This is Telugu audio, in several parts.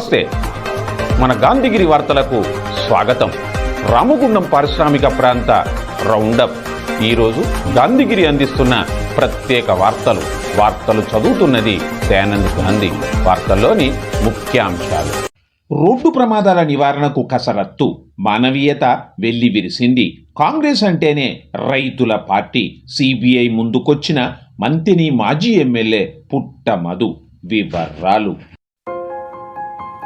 నమస్తే. మన గాంధీగిరి వార్తలకు స్వాగతం. రామగుండం పారిశ్రామిక ప్రాంత రౌండప్. ఈరోజు గాంధీగిరి అందిస్తున్న ప్రత్యేక వార్తలు. వార్తలు చదువుతున్నది దయానంద్ గాంధీ వార్తల్లోని ముఖ్యాంశాలు. రోడ్డు ప్రమాదాల నివారణకు కసరత్తు. మానవీయత వెళ్ళి విరిసింది. కాంగ్రెస్ అంటేనే రైతుల పార్టీ. సిబిఐ ముందుకొచ్చిన మంతిని మాజీ ఎమ్మెల్యే పుట్ట మధు. వివరాలు.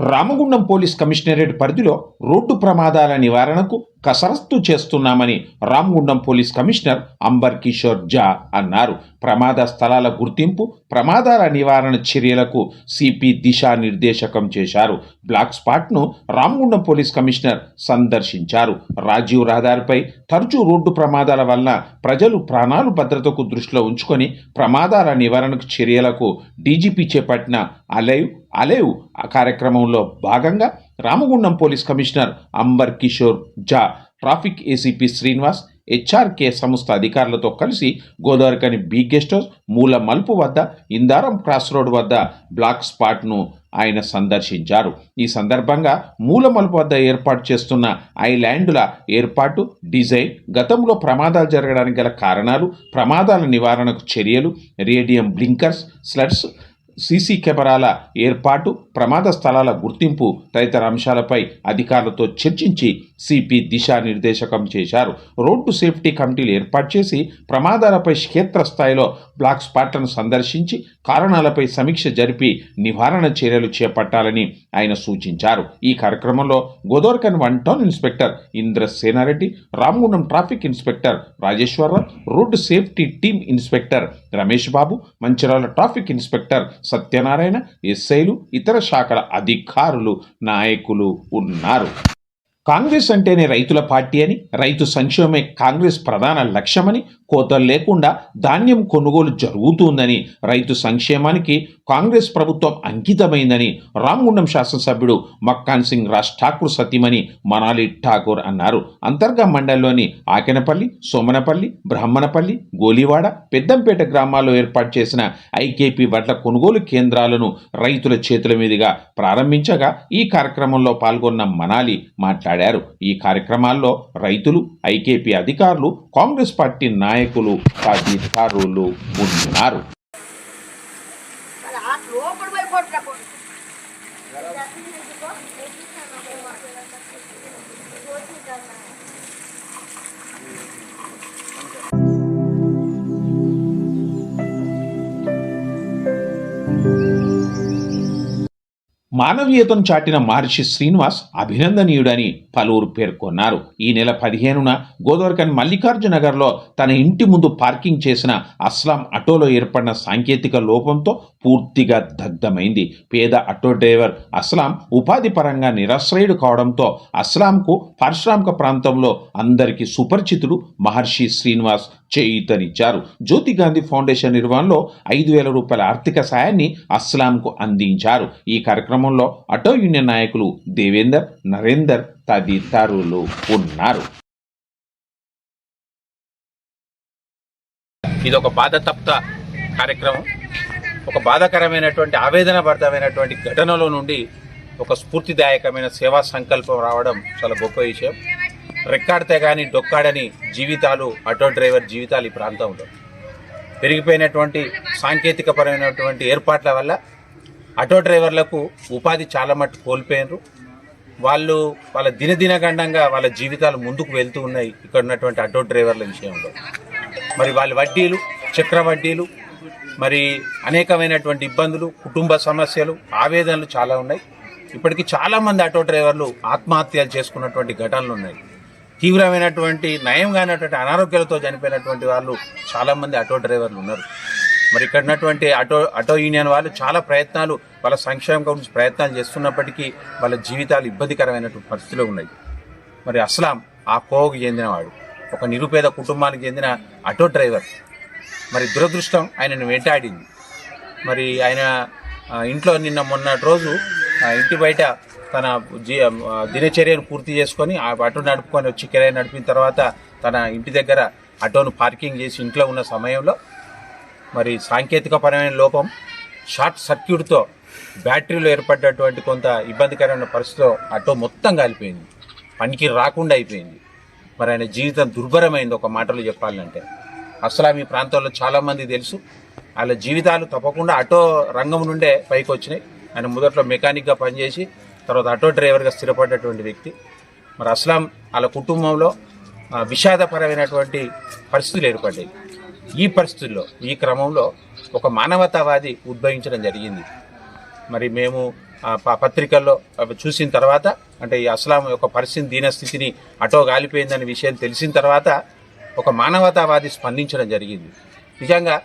Ramagundam police commissionerate పరిధిలో రోడ్డు ప్రమాదాల నివారణకు కసరత్తు చేస్తున్నామని రామగుండం పోలీస్ కమిషనర్ అంబర్ కిషోర్ జా అన్నారు. ప్రమాద స్థలాల గుర్తింపు ప్రమాదాల నివారణ చర్యలకు సిపి దిశానిర్దేశకం చేశారు. బ్లాక్ స్పాట్ను రామగుండం పోలీస్ కమిషనర్ సందర్శించారు. రాజీవ్ రహదారిపై తరచూ రోడ్డు ప్రమాదాల వలన ప్రజలు ప్రాణాలు భద్రతకు దృష్టిలో ఉంచుకొని ప్రమాదాల నివారణకు చర్యలకు డీజీపీ చేపట్టిన అలైవ్ అలైవ్ ఆ కార్యక్రమంలో భాగంగా Ramagundam police commissioner Amber Kishore Jha traffic ACP Srinivas HRK సంస్థ అధికారులతో కలిసి గోదావరికని బీ గెస్ట్ హౌస్ మూల మలుపు వద్ద ఇందారం క్రాస్ రోడ్ వద్ద బ్లాక్ స్పాట్ను ఆయన సందర్శించారు. ఈ సందర్భంగా మూల మలుపు వద్ద ఏర్పాటు చేస్తున్న ఐలాండ్ల ఏర్పాటు డిజైన్ గతంలో ప్రమాదాలు జరగడానికి గల కారణాలు ప్రమాదాల నివారణకు చర్యలు రేడియం బ్లింకర్స్ స్లడ్స్ సీసీ కెమెరాల ఏర్పాటు ప్రమాద స్థలాల గుర్తింపు తదితర అంశాలపై అధికారులతో చర్చించి సిపి దిశానిర్దేశకం చేశారు. రోడ్డు సేఫ్టీ కమిటీలు ఏర్పాటు చేసి ప్రమాదాలపై క్షేత్రస్థాయిలో బ్లాక్ స్పాట్లను సందర్శించి కారణాలపై సమీక్ష జరిపి నివారణ చర్యలు చేపట్టాలని ఆయన సూచించారు. ఈ కార్యక్రమంలో Godavarikhani one town inspector Indra Senareddy Ramagundam traffic inspector Rajeshwararao road safety team inspector Ramesh Babu Mancherial traffic inspector Satyanarayana ఎస్ఐలు ఇతర శాఖల అధికారులు నాయకులు ఉన్నారు. కాంగ్రెస్ అంటేనే రైతుల పార్టీ అని రైతు సంక్షేమమే కాంగ్రెస్ ప్రధాన లక్ష్యమని కోతలు లేకుండా ధాన్యం కొనుగోలు జరుగుతుందని రైతు సంక్షేమానికి కాంగ్రెస్ ప్రభుత్వం అంకితమైందని రామగుండం శాసనసభ్యుడు మక్కాన్ సింగ్ రాజ్ ఠాకూర్ సతీమణి మనాలి ఠాకూర్ అన్నారు. అంతర్గా మండలంలోని ఆకెనపల్లి సోమనపల్లి బ్రాహ్మణపల్లి గోలివాడ పెద్దంపేట గ్రామాల్లో ఏర్పాటు చేసిన ఐకేపీ వడ్ల కొనుగోలు కేంద్రాలను రైతుల చేతుల మీదుగా ప్రారంభించగా ఈ కార్యక్రమంలో పాల్గొన్న మనాలి మాట్లాడారు. ఈ కార్యక్రమాల్లో రైతులు ఐకేపీ అధికారులు కాంగ్రెస్ పార్టీ నాయకులు తదితరులు ఉన్నారు లోపల పోయి మానవీయతను చాటిన మహర్షి శ్రీనివాస్ అభినందనీయుడని పలువురు పేర్కొన్నారు. ఈ నెల పదిహేనున గోదావరికన్ మల్లికార్జునగర్లో తన ఇంటి ముందు పార్కింగ్ చేసిన అస్లాం ఆటోలో ఏర్పడిన సాంకేతిక లోపంతో పూర్తిగా దగ్ధమైంది. పేద ఆటో డ్రైవర్ అస్లాం ఉపాధి పరంగా నిరాశ్రయుడు కావడంతో అస్లాంకు పారిశ్రామిక ప్రాంతంలో అందరికీ సుపరిచితుడు మహర్షి శ్రీనివాస్ చేయూతనిచ్చారు. జ్యోతి గాంధీ ఫౌండేషన్ నిర్వహణలో ఐదు వేల రూపాయల ఆర్థిక సాయాన్ని అస్లాంకు అందించారు. ఈ కార్యక్రమంలో అటో యూనియన్ నాయకులు దేవేందర్ నరేందర్ తదితరులు ఉన్నారు. ఇది ఒక బాధతప్త కార్యక్రమం. ఒక బాధాకరమైనటువంటి ఆవేదనభరితమైనటువంటి ఘటనలో నుండి ఒక స్ఫూర్తిదాయకమైన సేవా సంకల్పం రావడం చాలా గొప్ప విషయం. రెక్కాడితే కానీ డొక్కాడని జీవితాలు ఆటో డ్రైవర్ జీవితాలు ఈ ప్రాంతంలో. పెరిగిపోయినటువంటి సాంకేతికపరమైనటువంటి ఏర్పాట్ల వల్ల ఆటో డ్రైవర్లకు ఉపాధి చాలా మట్టు కోల్పోయినారు. వాళ్ళు వాళ్ళ దినదినగండంగా వాళ్ళ జీవితాలు ముందుకు వెళ్తూ ఉన్నాయి ఇక్కడ ఉన్నటువంటి ఆటో డ్రైవర్ల విషయంలో. మరి వాళ్ళ వడ్డీలు చక్ర వడ్డీలు మరి అనేకమైనటువంటి ఇబ్బందులు కుటుంబ సమస్యలు ఆవేదనలు చాలా ఉన్నాయి. ఇప్పటికీ చాలామంది ఆటో డ్రైవర్లు ఆత్మహత్యలు చేసుకున్నటువంటి ఘటనలు ఉన్నాయి. తీవ్రమైనటువంటి నయం కానటువంటి అనారోగ్యాలతో చనిపోయినటువంటి వాళ్ళు చాలామంది ఆటో డ్రైవర్లు ఉన్నారు. మరి ఇక్కడ ఉన్నటువంటి ఆటో ఆటో యూనియన్ వాళ్ళు చాలా ప్రయత్నాలు వాళ్ళ సంక్షేమం గురించి ప్రయత్నాలు చేస్తున్నప్పటికీ వాళ్ళ జీవితాలు ఇబ్బందికరమైనటువంటి పరిస్థితిలో ఉన్నాయి. మరి అస్లాం ఆ కోవకు చెందినవాడు ఒక నిరుపేద కుటుంబానికి చెందిన ఆటో డ్రైవర్. మరి దురదృష్టం ఆయనను వెంటాడింది. మరి ఆయన ఇంట్లో నిన్న మొన్నటి రోజు ఇంటి బయట తన జీ దినచర్యను పూర్తి చేసుకొని ఆ నడుపుకొని వచ్చి కిరాయి నడిపిన తర్వాత తన ఇంటి దగ్గర అటోను పార్కింగ్ చేసి ఇంట్లో ఉన్న సమయంలో మరి సాంకేతికపరమైన లోపం షార్ట్ సర్క్యూట్తో బ్యాటరీలో ఏర్పడ్డటువంటి కొంత ఇబ్బందికరమైన పరిస్థితిలో అటో మొత్తం కాలిపోయింది. పనికి రాకుండా అయిపోయింది. మరి ఆయన జీవితం దుర్భరమైంది ఒక మాటలో చెప్పాలంటే. అసలు మీ ప్రాంతంలో చాలామంది తెలుసు. వాళ్ళ జీవితాలు తప్పకుండా అటో రంగం నుండే పైకి వచ్చినాయి ఆయన మొదట్లో మెకానిక్గా పనిచేసి తర్వాత ఆటో డ్రైవర్గా స్థిరపడ్డటువంటి వ్యక్తి. మరి అస్లాం వాళ్ళ కుటుంబంలో విషాదపరమైనటువంటి పరిస్థితులు ఏర్పడ్డాయి. ఈ పరిస్థితుల్లో ఈ క్రమంలో ఒక మానవతావాది ఉద్భవించడం జరిగింది. మరి మేము ఆ, ప- పత్రికల్లో చూసిన తర్వాత అంటే ఈ అస్లాం యొక్క పరిస్థితి దీనస్థితిని అటో గాలిపోయిందనే విషయం తెలిసిన తర్వాత ఒక మానవతావాది స్పందించడం జరిగింది. నిజంగా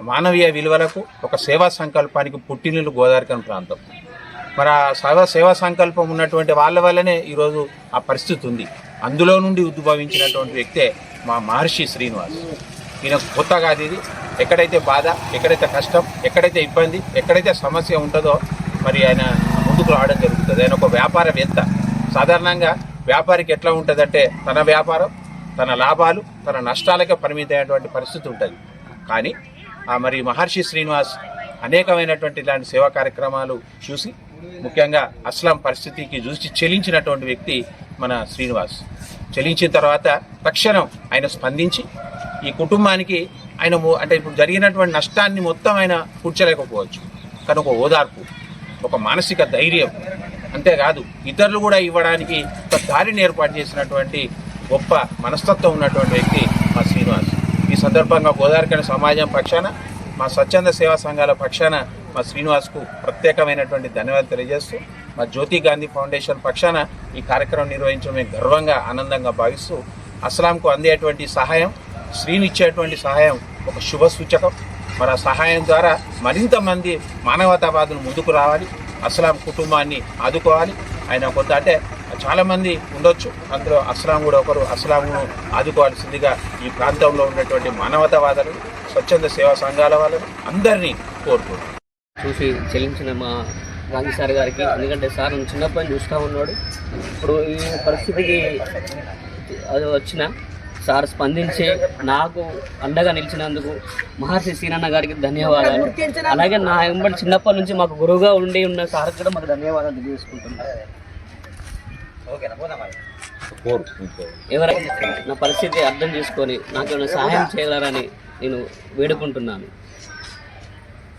మానవీయ విలువలకు ఒక సేవా సంకల్పానికి పుట్టినీళ్ళు గోదావరికన్ ప్రాంతం. మరి ఆ సర్వ సేవా సంకల్పం ఉన్నటువంటి వాళ్ళ వల్లనే ఈరోజు ఆ పరిస్థితి ఉంది. అందులో నుండి ఉద్భవించినటువంటి వ్యక్తే మా మహర్షి శ్రీనివాస్. ఈయన కొత్త కాదు ఇది. ఎక్కడైతే బాధ ఎక్కడైతే కష్టం ఎక్కడైతే ఇబ్బంది ఎక్కడైతే సమస్య ఉంటుందో మరి ఆయన ముందుకు రావడం జరుగుతుంది. ఆయన ఒక వ్యాపారవేత్త. సాధారణంగా వ్యాపారికి ఎట్లా ఉంటుందంటే తన వ్యాపారం తన లాభాలు తన నష్టాలకే పరిమితమైనటువంటి పరిస్థితి ఉంటుంది. కానీ ఆ మరి మహర్షి శ్రీనివాస్ అనేకమైనటువంటి ఇలాంటి సేవా కార్యక్రమాలు చూసి ముఖ్యంగా అస్లాం పరిస్థితికి చూసి చెలించినటువంటి వ్యక్తి మన శ్రీనివాస్. చెలించిన తర్వాత తక్షణం ఆయన స్పందించి ఈ కుటుంబానికి ఆయన అంటే ఇప్పుడు జరిగినటువంటి నష్టాన్ని మొత్తం ఆయన కూర్చోలేకపోవచ్చు. కానీ ఒక ఓదార్పు ఒక మానసిక ధైర్యం అంతేకాదు ఇతరులు కూడా ఇవ్వడానికి ఒక దారిని ఏర్పాటు చేసినటువంటి గొప్ప మనస్తత్వం ఉన్నటువంటి వ్యక్తి మా శ్రీనివాస్. ఈ సందర్భంగా గోదావరికని సమాజం పక్షాన మా స్వచ్ఛంద సేవా సంఘాల పక్షాన మా శ్రీనివాస్కు ప్రత్యేకమైనటువంటి ధన్యవాదాలు తెలియజేస్తూ మా జ్యోతి గాంధీ ఫౌండేషన్ పక్షాన ఈ కార్యక్రమం నిర్వహించడం మేము గర్వంగా ఆనందంగా భావిస్తూ అస్లాంకు అందేటువంటి సహాయం శ్రీని ఇచ్చేటువంటి సహాయం ఒక శుభ సూచకం. మరి ఆ సహాయం ద్వారా మరింత మంది మానవతావాదులు ముందుకు రావాలి అస్లాం కుటుంబాన్ని ఆదుకోవాలి. ఆయన కొంత అంటే చాలామంది ఉండొచ్చు అందులో అస్లాం కూడా ఒకరు అస్లాంను ఆదుకోవాల్సిందిగా ఈ ప్రాంతంలో ఉన్నటువంటి మానవతావాదులు స్వచ్ఛంద సేవా సంఘాల వాళ్ళని అందరినీ కోరుకుంటున్నాను చూసి చెల్లించిన మా గాంధీ సార్ గారికి. ఎందుకంటే సార్ చిన్నప్పటి నుంచి చూస్తూ ఉన్నాడు. ఇప్పుడు ఈ పరిస్థితికి అది వచ్చిన సార్ స్పందించి నాకు అండగా నిలిచినందుకు మహర్షి సీనన్న గారికి ధన్యవాదాలు. అలాగే నా వెంబడి చిన్నప్పటి నుంచి మాకు గురువుగా ఉండి ఉన్న సార్ కూడా మాకు ధన్యవాదాలు తెలియజేసుకుంటున్నాను. ఎవరైనా నా పరిస్థితి అర్థం చేసుకొని నాకు ఏమైనా సహాయం చేయగలరని నేను వేడుకుంటున్నాను.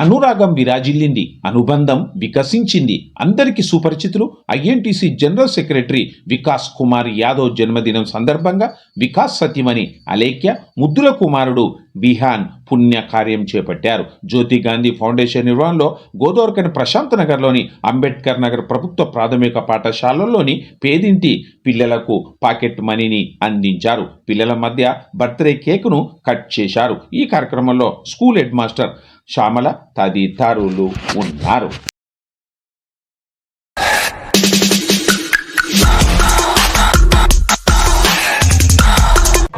అనురాగం విరాజిల్లింది అనుబంధం వికసించింది. అందరికీ సుపరిచితులు INTUC general secretary Vikas Kumar Yadav జన్మదినం సందర్భంగా వికాస్ సత్యమణి అలేఖ్య ముద్దుల కుమారుడు బిహాన్ పుణ్య కార్యం చేపట్టారు. జ్యోతి గాంధీ ఫౌండేషన్ నిర్వహణలో గోదావరికని ప్రశాంత్ నగర్లోని అంబేద్కర్ నగర్ ప్రభుత్వ ప్రాథమిక పాఠశాలల్లోని పేదింటి పిల్లలకు పాకెట్ మనీని అందించారు. పిల్లల మధ్య బర్త్డే కేకును కట్ చేశారు. ఈ కార్యక్రమంలో స్కూల్ హెడ్ మాస్టర్ శ్యామల తదితరులు ఉన్నారు.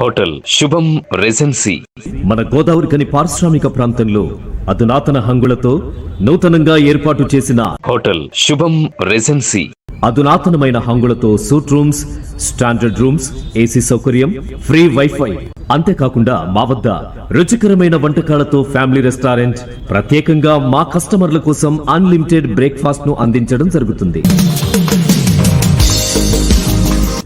హోటల్ శుభం రెజెన్సీ మన గోదావరికని పారిశ్రామిక ప్రాంతంలో అధునాతన హంగులతో నూతనంగా ఏర్పాటు చేసిన హోటల్ శుభం రెజెన్సీ అధునాతనమైన హంగులతో suite rooms standard rooms AC సౌకర్యం ఫ్రీ వైఫై. అంతేకాకుండా మా వద్ద రుచికరమైన వంటకాలతో ఫ్యామిలీ రెస్టారెంట్ ప్రత్యేకంగా మా కస్టమర్ల కోసం అన్లిమిటెడ్ బ్రేక్ఫాస్ట్ను అందించడం జరుగుతుంది.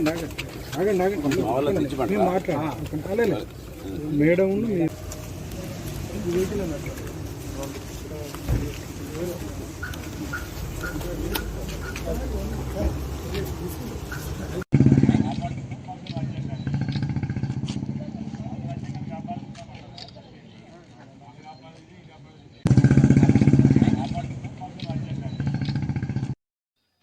ఆగండి ఆగండి ఆగండి ఆగండి నేను మాట్లాడాలి మేడం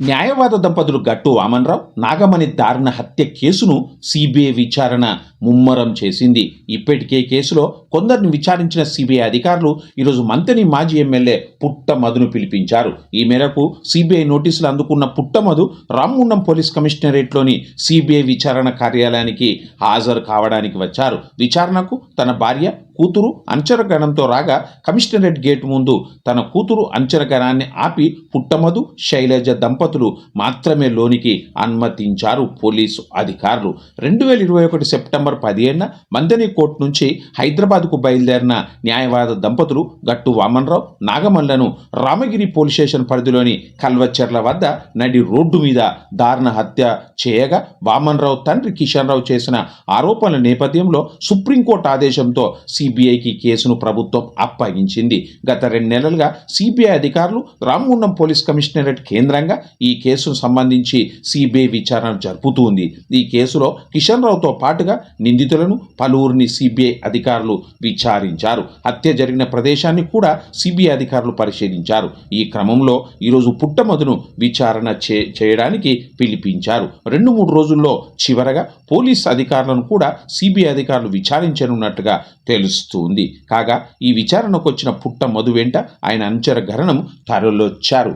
న్యాయవాద దంపతులు గట్టు వామన్రావు నాగమణి దారుణ హత్య కేసును సిబిఐ విచారణ ముమ్మరం చేసింది. ఇప్పటికే కేసులో కొందరిని విచారించిన సిబిఐ అధికారులు ఈరోజు మంత్రిని మాజీ ఎమ్మెల్యే పుట్టమధును పిలిపించారు. ఈ మేరకు సిబిఐ నోటీసులు అందుకున్న పుట్టమధు రామగుండం పోలీస్ కమిషనరేట్లోని సిబిఐ విచారణ కార్యాలయానికి హాజరు కావడానికి వచ్చారు. విచారణకు తన భార్య కూతురు అంచరగణంతో రాగా కమిషనరేట్ గేటు ముందు తన కూతురు అంచరగణాన్ని ఆపి పుట్టమధు శైలజ దంపతులు మాత్రమే లోనికి అనుమతించారు పోలీసు అధికారులు. రెండు వేల ఇరవై ఒకటి సెప్టెంబర్ పదిహేడున మందని కోర్టు నుంచి హైదరాబాద్కు బయలుదేరిన న్యాయవాద దంపతులు గట్టు వామన్రావు నాగమల్లను రామగిరి పోలీస్ స్టేషన్ పరిధిలోని కల్వచెర్ల వద్ద నడి రోడ్డు మీద దారుణ హత్య చేయగా వామన్రావు తండ్రి కిషన్ రావు చేసిన ఆరోపణల నేపథ్యంలో సుప్రీంకోర్టు ఆదేశంతో సిబిఐకి కేసును ప్రభుత్వం అప్పగించింది. గత రెండు నెలలుగా సిబిఐ అధికారులు రామగుండం పోలీస్ కమిషనరేట్ కేంద్రంగా ఈ కేసును సంబంధించి సిబిఐ విచారణ జరుపుతూ ఉంది. ఈ కేసులో కిషన్ రావుతో పాటుగా నిందితులను పలువురిని సిబిఐ అధికారులు విచారించారు. హత్య జరిగిన ప్రదేశాన్ని కూడా సిబిఐ అధికారులు పరిశీలించారు. ఈ క్రమంలో ఈరోజు పుట్టమదును విచారణ చే చేయడానికి పిలిపించారు. రెండు మూడు రోజుల్లో చివరగా పోలీస్ అధికారులను కూడా సిబిఐ అధికారులు విచారించనున్నట్టుగా తెలుస్తుంది. కాగా ఈ విచారణకు వచ్చిన పుట్ట మధు వెంట ఆయన అంచర గరణం తరలొచ్చారు